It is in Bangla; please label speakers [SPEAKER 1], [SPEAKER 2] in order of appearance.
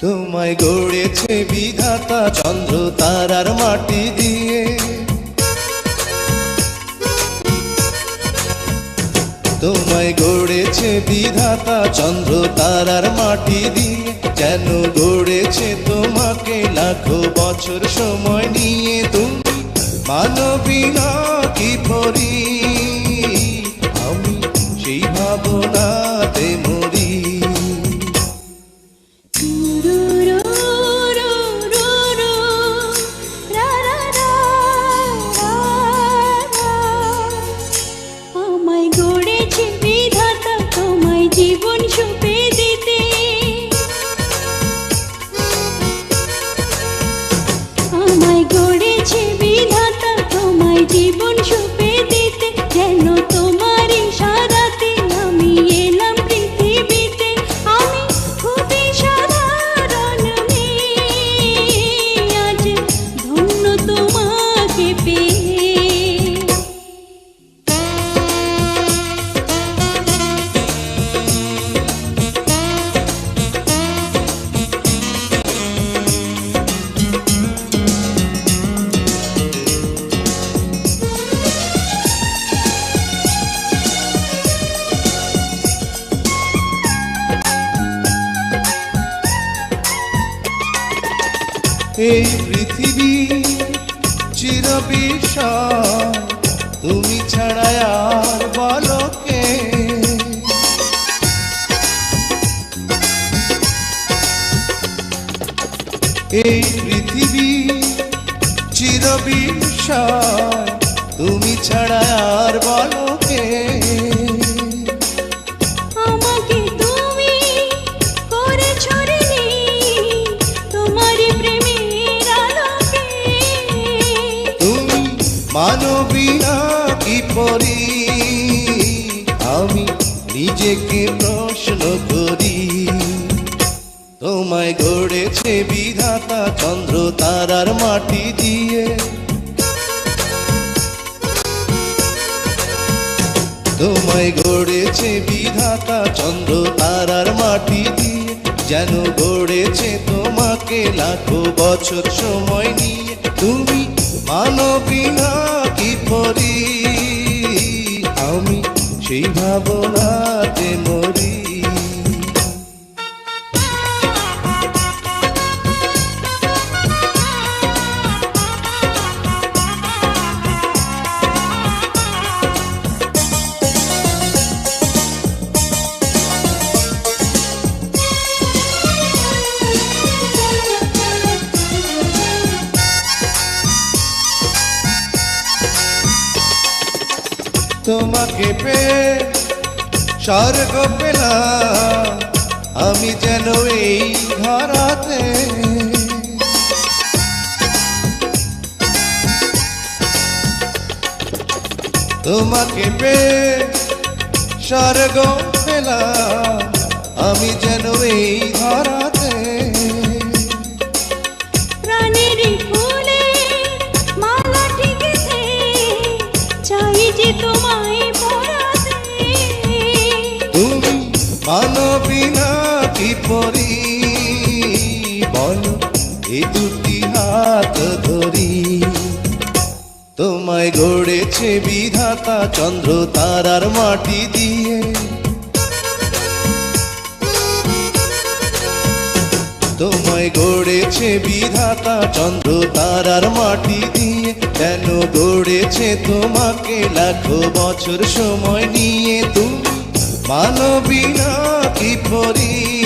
[SPEAKER 1] তোমায় গড়েছে বিধাতা চন্দ্র তারার মাটি দিয়ে। তোমায় গড়েছে বিধাতা চন্দ্র তারার মাটি দিয়ে। যেন গড়েছে তোমাকে লাখো বছর সময় নিয়ে তুমি। মানবী না কি পরি এই পৃথিবী চিরবিষয় তুমি ছাড়া আর বলকে এই পৃথিবী চিরবিষয় তুমি ছাড়া আর বলকে
[SPEAKER 2] আমাকে
[SPEAKER 1] মানবী না কি পরি আমি নিজেকে প্রশ্ন করি, তোমায় গড়েছে বিধাতা চন্দ্র তারার মাটি দিয়ে। তোমায় গড়েছে বিধাতা চন্দ্র তারার মাটি দিয়ে, যেন গড়েছে তোমাকে লাখো বছর সময় নিয়ে। তুমি মানবী না কি পরি আমি সেই ভাবনাতে তোমাকে পেয়ে স্বর্গ পেলাম। আমি যেন এই ধরাতে তোমাকে পে স্বর্গ পেলাম। আমি যেন কি পরি, বলো এই দুটি হাত ধরি। তোমায় গড়েছে বিধাতা চন্দ্র তারার মাটি দিয়ে। তোমায় গড়েছে বিধাতা চন্দ্র তারার মাটি দিয়ে। কেন গড়েছে তোমাকে লাখো বছর সময় নিয়ে তুমি? মানবী না কি পরি?